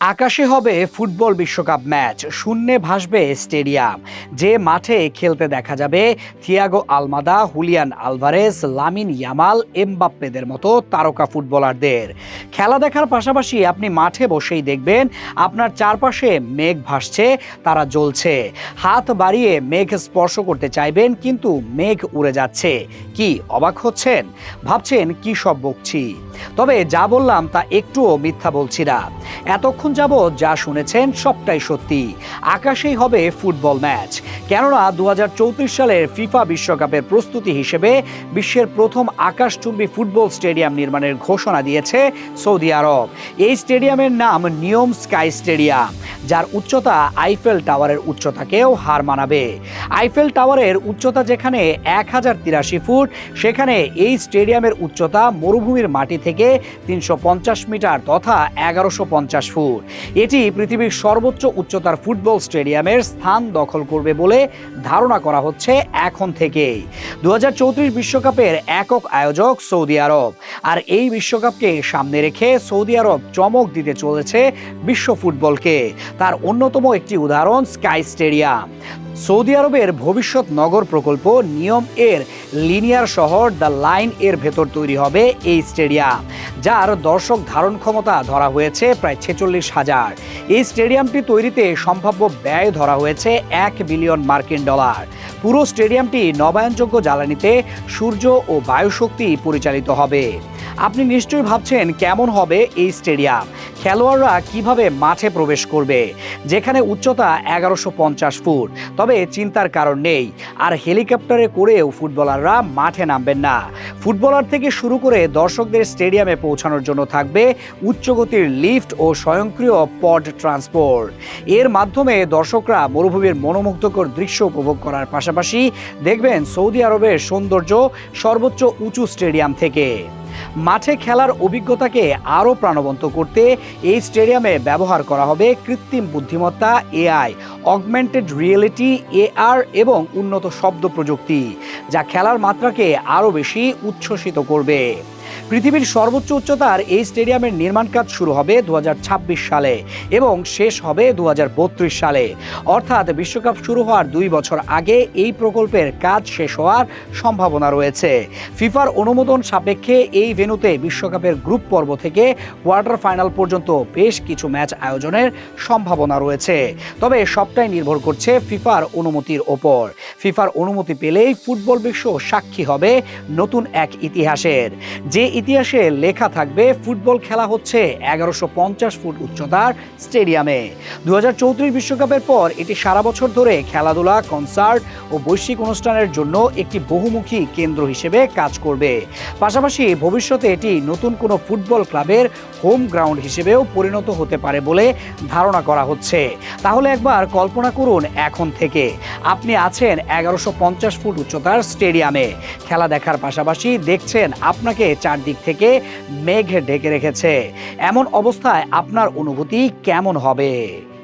আকাশে হবে ফুটবল বিশ্বকাপ ম্যাচ, শূন্যে ভাসবে স্টেডিয়াম। যে মাঠে খেলতে দেখা যাবে, Thiago Almada, Julián Alvarez Lamine Yamal, এমবাপ্পেদের মতো তারকা ফুটবলারদের। খেলা দেখার পাশাপাশি আপনি মাঠে বসেই দেখবেন, আপনার চারপাশে মেঘ ভাসছে, তারা জ্বলছে। হাত বাড়িয়ে মেঘ স্পর্শ করতে চাইবেন, কিন্তু মেঘ উড়ে যাচ্ছে। কি অবাক হচ্ছেন? ভাবছেন কি সব বকছি? তবে যা বললাম তা একটুও মিথ্যা বলছি না। এতক্ষণ যাবৎ যা শুনেছেন সবটাই সত্যি। আকাশেই হবে ফুটবল ম্যাচ। কেননা দু হাজার চৌত্রিশ সালের ফিফা বিশ্বকাপের প্রস্তুতি হিসেবে বিশ্বের প্রথম আকাশচুম্বী ফুটবল স্টেডিয়াম নির্মাণের ঘোষণা দিয়েছে সৌদি আরব। এই স্টেডিয়ামের নাম নিয়ম স্কাই স্টেডিয়াম, যার উচ্চতা আইফেল টাওয়ারের উচ্চতাকেও হার মানাবে। আইফেল টাওয়ারের উচ্চতা যেখানে এক হাজার তিরাশি ফুট, সেখানে এই স্টেডিয়ামের উচ্চতা মরুভূমির মাটি থেকে তিনশো পঞ্চাশ মিটার তথা এগারোশো পঞ্চাশ ফুট এটি পৃথিবীর সর্বোচ্চ উচ্চতার ফুটবল স্টেডিয়ামের স্থান দখল করবে বলে ধারণা করা হচ্ছে এখন থেকেই। দু বিশ্বকাপের একক আয়োজক সৌদি আরব। আর এই বিশ্বকাপকে সামনে রেখে সৌদি আরব চমক দিতে চলেছে বিশ্ব ফুটবলকে। তার অন্যতম একটি উদাহরণ স্কাই স্টেডিয়াম। সৌদি আরবের ভবিষ্যৎ নগর প্রকল্প নিয়ম এর লিনিয়ার শহর দ্য লাইন এর ভেতর তৈরি হবে এই স্টেডিয়াম। যার দর্শক ধারণ ক্ষমতা ধরা হয়েছে প্রায় ছেচল্লিশ হাজার। এই স্টেডিয়ামটি তৈরিতে সম্ভাব্য ব্যয় ধরা হয়েছে এক বিলিয়ন মার্কিন ডলার। পুরো স্টেডিয়ামটি নবায়নযোগ্য জ্বালানিতে সূর্য ও বায়ুশক্তি পরিচালিত হবে। আপনি নিশ্চয়ই ভাবছেন কেমন হবে এই স্টেডিয়াম। খেলোয়াড়রা কীভাবে মাঠে প্রবেশ করবে? যেখানে উচ্চতা এগারোশো ফুট। তবে চিন্তার কারণ নেই। আর হেলিকপ্টারে করেও ফুটবলাররা মাঠে নামবেন না। ফুটবলার থেকে শুরু করে দর্শকদের স্টেডিয়ামে পৌঁছানোর জন্য থাকবে উচ্চগতির লিফট ও স্বয়ংক্রিয় পড ট্রান্সপোর্ট। এর মাধ্যমে দর্শকরা মরুভূমির মনোমুগ্ধকর দৃশ্য উপভোগ করার পাশাপাশি দেখবেন সৌদি আরবের সৌন্দর্য সর্বোচ্চ উঁচু স্টেডিয়াম থেকে। মাঠে খেলার অভিজ্ঞতাকে আরও প্রাণবন্ত করতে এই স্টেডিয়ামে ব্যবহার করা হবে কৃত্রিম বুদ্ধিমত্তা, এআই অগমেন্টেড রিয়েলিটি এআর এবং উন্নত শব্দ প্রযুক্তি, যা খেলার মাত্রাকে আরও বেশি উচ্ছ্বসিত করবে। পৃথিবীর সর্বোচ্চ উচ্চতার এই স্টেডিয়ামের নির্মাণ কাজ শুরু হবে দু হাজার ছাব্বিশ সালে এবং শেষ হবে দু হাজার বত্রিশ সালে। অর্থাৎ বিশ্বকাপ শুরু হওয়ার দুই বছর আগে এই প্রকল্পের কাজ শেষ হওয়ার সম্ভাবনা রয়েছে। ফিফার অনুমোদন সাপেক্ষে এই ভেন্যুতে বিশ্বকাপের গ্রুপ পর্ব থেকে কোয়ার্টার ফাইনাল পর্যন্ত বেশ কিছু ম্যাচ আয়োজনের সম্ভাবনা রয়েছে। তবে সবটাই নির্ভর করছে ফিফার অনুমতির ওপর। ফিফার অনুমতি পেলেই ফুটবল বিশ্ব সাক্ষী হবে নতুন এক ইতিহাসের। যে ইতিহাসে লেখা থাকবে, ফুটবল খেলা হচ্ছে এগারোশো পঞ্চাশ ফুট উচ্চতার স্টেডিয়ামে। দু বিশ্বকাপের পর এটি সারা বছর ধরে খেলাধুলা, কনসার্ট ও বৈশ্বিক অনুষ্ঠানের জন্য একটি বহুমুখী কেন্দ্র হিসেবে কাজ করবে। পাশাপাশি ভবিষ্যতে এটি নতুন কোনো ফুটবল ক্লাবের হোম গ্রাউন্ড হিসেবেও পরিণত হতে পারে বলে ধারণা করা হচ্ছে। তাহলে একবার কল্পনা করুন এখন থেকে। আপনি আছেন এগারোশো ফুট উচ্চতার স্টেডিয়ামে। খেলা দেখার পাশাপাশি দেখছেন আপনাকে চারদিক থেকে মেঘ ঢেকে রেখেছে। এমন অবস্থায় আপনার অনুভূতি কেমন হবে?